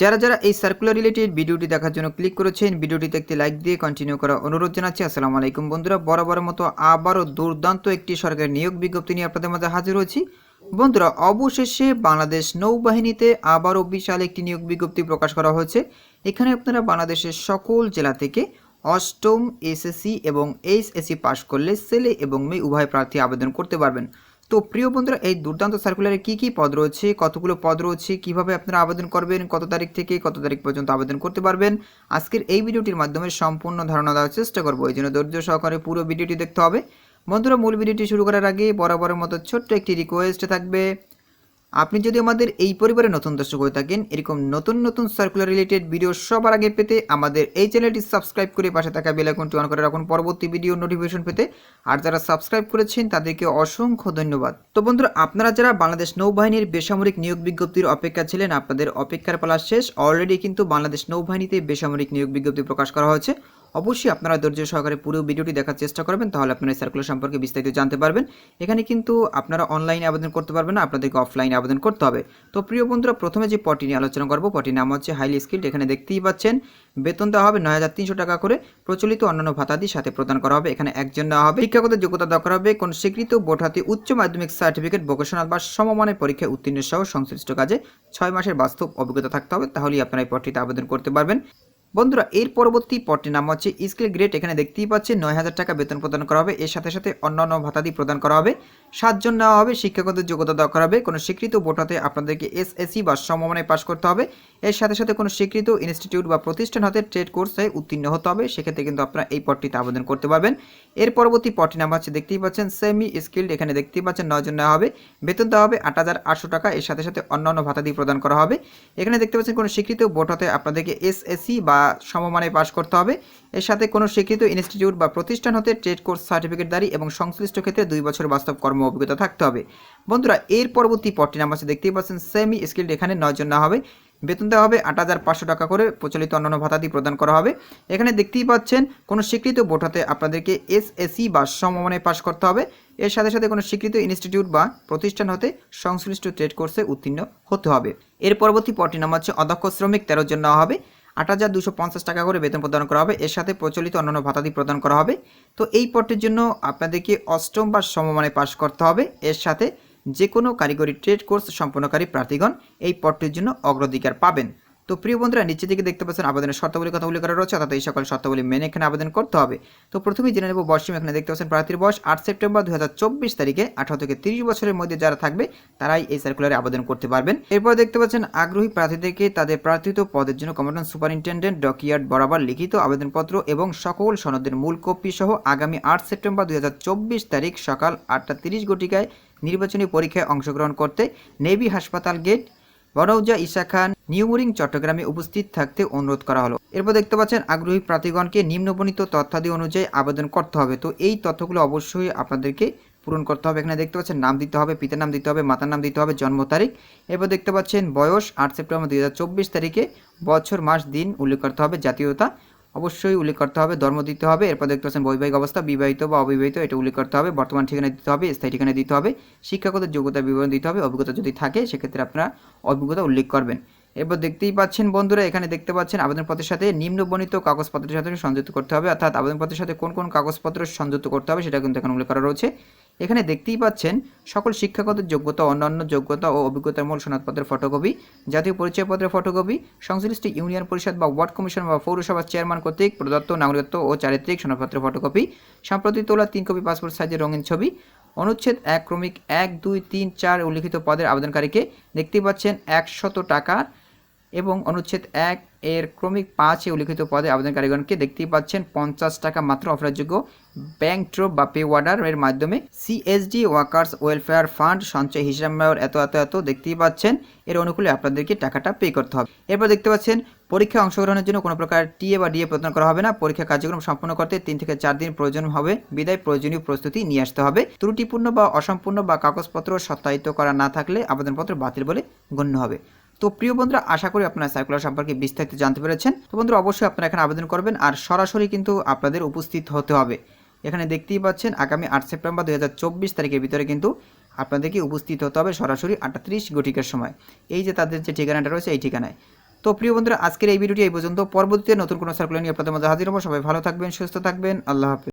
যারা যারা এই সার্কুলার রিলেটেড ভিডিওটি দেখার জন্য ক্লিক করেছেন, ভিডিওটিতে একটি লাইক দিয়ে কন্টিনিউ করার অনুরোধ জানাচ্ছি। আসসালামু আলাইকুম বন্ধুরা বরাবর মতো আবারও দুর্দান্ত একটি সরকারি নিয়োগ বিজ্ঞপ্তি নিয়ে আপনাদের মাঝে হাজির হয়েছি। বন্ধুরা, অবশেষে বাংলাদেশ নৌবাহিনীতে আবারও বিশাল একটি নিয়োগ বিজ্ঞপ্তি প্রকাশ করা হয়েছে। এখানে আপনারা বাংলাদেশের সকল জেলা থেকে অষ্টম এসএসসি এবং এইচএসসি পাশ করলে ছেলে এবং মেয়ে উভয় প্রার্থী আবেদন করতে পারবেন। তো প্রিয় বন্ধুরা, এই দুর্দান্ত সার্কুলারে কি কি পদ রয়েছে, কতগুলো পদ রয়েছে, কীভাবে আপনারা আবেদন করবেন, কত তারিখ থেকে, কত তারিখ পর্যন্ত আবেদন করতে পারবেন, আজকের এই ভিডিওটির মাধ্যমে সম্পূর্ণ ধারণা দেওয়ার চেষ্টা করব। এই জন্য ধৈর্য সহকারে পুরো ভিডিওটি দেখতে হবে। বন্ধুরা, মূল ভিডিওটি শুরু করার আগে বরাবরের মতো ছোট্ট একটি রিকোয়েস্ট থাকবে। আপনি যদি আমাদের এই পরিবারে নতুন দর্শক হয়ে থাকেন, এরকম নতুন নতুন সার্কুলার রিলেটেড ভিডিও সবার আগে পেতে আমাদের এই চ্যানেলটি সাবস্ক্রাইব করে পাশে থাকা বেল আইকনটি অন করে রাখুন। পরবর্তী ভিডিও নোটিফিকেশন পেতে আর যারা সাবস্ক্রাইব করেছেন, তাদেরকে অসংখ্য ধন্যবাদ। তো বন্ধুরা, আপনারা যারা বাংলাদেশ নৌবাহিনীর বেসামরিক নিয়োগ বিজ্ঞপ্তির অপেক্ষা ছিলেন, আপনাদের অপেক্ষার পালা শেষ। অলরেডি কিন্তু বাংলাদেশ নৌবাহিনীতে বেসামরিক নিয়োগ বিজ্ঞপ্তি প্রকাশ করা হয়েছে। অবশ্যই আপনারা ধৈর্য সহকারে পুরো ভিডিওটি দেখার চেষ্টা করবেন, তাহলে আপনারা এই সার্কুলার সম্পর্কে বিস্তারিত জানতে পারবেন। এখানে কিন্তু আপনারা অনলাইনে আবেদন করতে পারবেন না, আপনাদেরকে অফলাইনে আবেদন করতে হবে। তো প্রিয় বন্ধুরা, প্রথমে যে পটি নিয়ে আলোচনা করব, পটির নাম হচ্ছে হাইলি স্কিল্ড এখানে দেখতেই পাচ্ছেন, বেতন দেওয়া হবে নয় হাজার তিনশো টাকা করে, প্রচলিত অন্যান্য ভাতাদি সাথে প্রদান করা হবে, এখানে একজন দেওয়া হবে। শিক্ষাগত যোগ্যতা দেওয়া হবে, কোন স্বীকৃত হাতে উচ্চ মাধ্যমিক সার্টিফিকেট ভোকেশনাল বা সমমানের পরীক্ষায় উত্তীর্ণ সহ সংশ্লিষ্ট কাজে ছয় মাসের বাস্তব অভিজ্ঞতা থাকতে হবে, তাহলেই আপনারা এই পদটিতে আবেদন করতে পারবেন। বন্ধুরা, এর পরবর্তী পদটির নাম হচ্ছে স্কিল গ্রেড। এখানে দেখতেই পাচ্ছেন নয় হাজার টাকা বেতন প্রদান করা হবে। এর সাথে সাথে অন্যান্য ভাতাদি প্রদান করা হবে। সাতজন নেওয়া হবে, শিক্ষাগত যোগ্যতা দেওয়া করা হবে। কোনো স্বীকৃত বোর্ডাতে আপনাদেরকে এসএসসি বা সমমানে পাশ করতে হবে। এর সাথে সাথে কোনো স্বীকৃত ইনস্টিটিউট বা প্রতিষ্ঠান হতে ট্রেড কোর্সে উত্তীর্ণ হতে হবে। সেক্ষেত্রে কিন্তু আপনারা এই পদটিতে আবেদন করতে পারবেন। এর পরবর্তী পদটির নাম হচ্ছে, দেখতেই পাচ্ছেন সেমি স্কিল্ড এখানে দেখতেই পাচ্ছেন নয়জন নেওয়া হবে। বেতন দেওয়া হবে আট হাজার আটশো টাকা। এর সাথে সাথে অন্যান্য ভাতাদি প্রদান করা হবে। এখানে দেখতে পাচ্ছেন, কোনো স্বীকৃত বোর্ড হতে আপনাদেরকে এসএসসি বা সমমানে পাশ করতে হবে। এর সাথে কোনো স্বীকৃত ইনস্টিটিউট বা প্রতিষ্ঠান হতে ট্রেড কোর্স সার্টিফিকেট দাঁড়ি এবং সংশ্লিষ্ট ক্ষেত্রে দুই বছর বাস্তব কর্ম অভিজ্ঞতা থাকতে হবে। বন্ধুরা, এর পরবর্তী পদটির নাম আছে দেখতেই পাচ্ছেন সেমি স্কিল্ড এখানে নয়জন না হবে। বেতন দেওয়া হবে আট হাজার পাঁচশো টাকা করে, প্রচলিত অন্যান্য ভাতাদি প্রদান করা হবে। এখানে দেখতেই পাচ্ছেন, কোনো স্বীকৃত বোর্ড হতে আপনাদেরকে এসএসসি বা সমমানে পাশ করতে হবে। এর সাথে সাথে কোনো স্বীকৃত ইনস্টিটিউট বা প্রতিষ্ঠান হতে সংশ্লিষ্ট ট্রেড কোর্সে উত্তীর্ণ হতে হবে। এর পরবর্তী পটটি নাম হচ্ছে অধ্যক্ষ শ্রমিক, তেরো জন নেওয়া হবে। আট হাজার দুশো পঞ্চাশ টাকা করে বেতন প্রদান করা হবে। এর সাথে প্রচলিত অন্যান্য ভাতাদি প্রদান করা হবে। তো এই পদটির জন্য আপনাদেরকে অষ্টম বা সমমানে পাশ করতে হবে। এর সাথে যে কোনো কারিগরি ট্রেড কোর্স সম্পন্নকারী প্রার্থীগণ এই পদটির জন্য অগ্রাধিকার পাবেন। তো প্রিয় বন্ধুরা, নিচে থেকে দেখতে পাচ্ছেন আবেদনের শর্তাবলী কথা উল্লেখ করা রয়েছে, অর্থাৎ এই সকল শর্তাবলী মেনে এখানে আবেদন করতে হবে। তো প্রথমেই জেনে নেব বয়সীম এখানে দেখতে পাচ্ছেন প্রার্থীর বয়স আট সেপ্টেম্বর দুই হাজার চব্বিশ তারিখে আঠারো থেকে তিরিশ বছরের মধ্যে যারা থাকবে, তারাই এই সার্কুলারে আবেদন করতে পারবেন। এরপর দেখতে পাচ্ছেন আগ্রহী প্রার্থীদেরকে তাদের প্রার্থিত পদের জন্য কমান্ডান্ট সুপারিনটেন্ডেন্ট ডকিয়ার্ড বরাবর লিখিত আবেদনপত্র এবং সকল সনদের মূল কপি সহ আগামী আট সেপ্টেম্বর দুই হাজার চব্বিশ তারিখ সকাল আটটা তিরিশ ঘটিকায় নির্বাচনী পরীক্ষায় অংশগ্রহণ করতে নেভি হাসপাতাল গেট বনৌজা ঈশা খান নিউমুরিং চট্টগ্রামে উপস্থিত থাকতে অনুরোধ করা হলো। এরপর দেখতে পাচ্ছেন, আগ্রহী প্রার্থীগণকে নিম্নবণিত তথ্যাদি অনুযায়ী আবেদন করতে হবে। তো এই তথ্যগুলো অবশ্যই আপনাদেরকে পূরণ করতে হবে। এখানে দেখতে পাচ্ছেন, নাম দিতে হবে, পিতার নাম দিতে হবে, মাতার নাম দিতে হবে, জন্ম তারিখ। এরপর দেখতে পাচ্ছেন, বয়স আট সেপ্টেম্বর দুই হাজার চব্বিশ তারিখে বছর, মাস, দিন উল্লেখ করতে হবে। জাতীয়তা অবশ্যই উল্লেখ করতে হবে, ধর্ম দিতে হবে, এরপর দেখতে পাচ্ছেন বৈবাহিক অবস্থা, বিবাহিত বা অবিবাহিত, এটা উল্লেখ করতে হবে, বর্তমান ঠিকানা দিতে হবে, স্থায়ী ঠিকানা দিতে হবে, শিক্ষাগত যোগ্যতা বিবরণ দিতে হবে, অভিজ্ঞতা যদি থাকে, সেক্ষেত্রে আপনারা অভিজ্ঞতা উল্লেখ করবেন। এরপর দেখতেই পাচ্ছেন বন্ধুরা, এখানে দেখতে পাচ্ছেন আবেদনপত্রের সাথে নিম্ন নিম্নবর্ণিত কাগজপত্রের সাথে সংযুক্ত করতে হবে, অর্থাৎ আবেদনপত্রের সাথে কোন কোন কাগজপত্র সংযুক্ত করতে হবে, সেটা কিন্তু এখানে উল্লেখ করা রয়েছে। এখানে দেখতেই পাচ্ছেন সকল শিক্ষাগত যোগ্যতা, অন্যান্য যোগ্যতা ও অভিজ্ঞতার মূল সনদপত্রের ফটোকপি, জাতীয় পরিচয়পত্রের ফটোকপি, সংশ্লিষ্ট ইউনিয়ন পরিষদ বা ওয়ার্ড কমিশন বা পৌরসভার চেয়ারম্যান কর্তৃক প্রদত্ত নাগরিকত্ব ও চারিত্রিক সনদপত্রের ফটোকপি, সম্প্রতি তোলা তিন কপি পাসপোর্ট সাইজের রঙিন ছবি, অনুচ্ছেদ এক ক্রমিক এক দুই তিন চার উল্লিখিত পদের আবেদনকারীকে দেখতেই পাচ্ছেন একশত টাকা এবং অনুচ্ছেদ এক এর ক্রমিক পাঁচে উল্লিখিত পদে আবেদনকারীগণকে দেখতেই পাচ্ছেন পঞ্চাশ টাকা মাত্র অফারযোগ্য ব্যাংক ড্রপ বা পে ওয়ার্ডার এর মাধ্যমে সিএসডি ওয়ার্কার্স ওয়েলফেয়ার ফান্ড সঞ্চয় হিসাব এত এত এত দেখতেই পাচ্ছেন। এর অনুকূলে আপনাদেরকে টাকাটা পে করতে হবে। এরপর দেখতে পাচ্ছেন, পরীক্ষায় অংশগ্রহণের জন্য কোনো প্রকার টিএ বা ডিএ প্রদান করা হবে না। পরীক্ষা কার্যক্রম সম্পন্ন করতে তিন থেকে চার দিন প্রয়োজন হবে। বিদায় প্রয়োজনীয় প্রস্তুতি নিয়ে আসতে হবে। ত্রুটিপূর্ণ বা অসম্পূর্ণ বা কাগজপত্র সত্যায়িত করা না থাকলে আবেদনপত্র বাতিল বলে গণ্য হবে। তো প্রিয় বন্ধুরা, আশা করি আপনারা সার্কুলার সম্পর্কে বিস্তারিত জানতে পেরেছেন। তো বন্ধুরা, অবশ্যই আপনারা এখানে আবেদন করবেন আর সরাসরি কিন্তু আপনাদের উপস্থিত হতে হবে। এখানে দেখতেই পাচ্ছেন, আগামী আট সেপ্টেম্বর দুই হাজার চব্বিশ তারিখের ভিতরে কিন্তু আপনাদেরকে উপস্থিত হতে হবে সরাসরি আটত্রিশ ঘটিকার সময়। এই যে তাদের যে ঠিকানাটা রয়েছে, এই ঠিকানায়। তো প্রিয় বন্ধুরা, আজকের এই ভিডিওটি এই পর্যন্ত। পরবর্তীতে নতুন কোনো সার্কুলার নিয়ে আপনাদের মধ্যে হাজির হব। সবাই ভালো থাকবেন, সুস্থ থাকবেন। আল্লাহ হাফিজ।